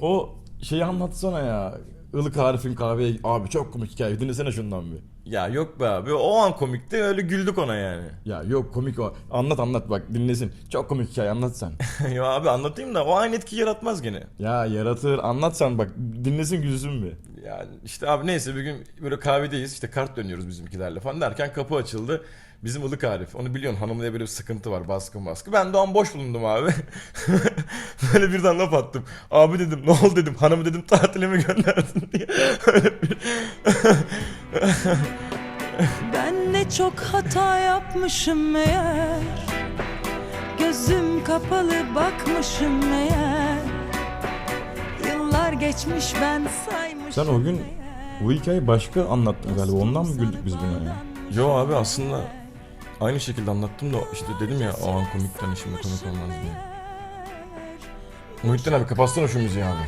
O şeyi anlatsana ya. Ilık Arif'in kahveye... Abi çok komik hikaye. Dinlesene şundan bir. Ya yok be abi o an komikti öyle güldük ona yani. Ya yok komik o. Anlat anlat bak dinlesin. Çok komik hikaye anlat sen. ya abi anlatayım da o aynı etki yaratmaz gene. ya yaratır anlat sen bak. Dinlesin gülsün bir. Yani işte abi neyse bir gün böyle kahvedeyiz işte kart dönüyoruz bizimkilerle falan derken kapı açıldı. Bizim ılık Arif. Onu biliyorsun hanımla böyle bir sıkıntı var baskın baskı. Ben de o an boş bulundum abi. böyle birden laf attım. Abi dedim ne oldu dedim. Hanımı dedim tatile mi gönderdin diye. Ben ne çok hata yapmışım meğer Gözüm kapalı bakmışım Yıllar geçmiş ben saymışım Sen o gün bu hikayeyi başka anlattın galiba. Ondan mı güldük biz buna ya? Yo abi aslında aynı şekilde anlattım da işte dedim ya o an komikten şimdi komik olmaz diye. Muhittin abi kapatsana şu müziği abi.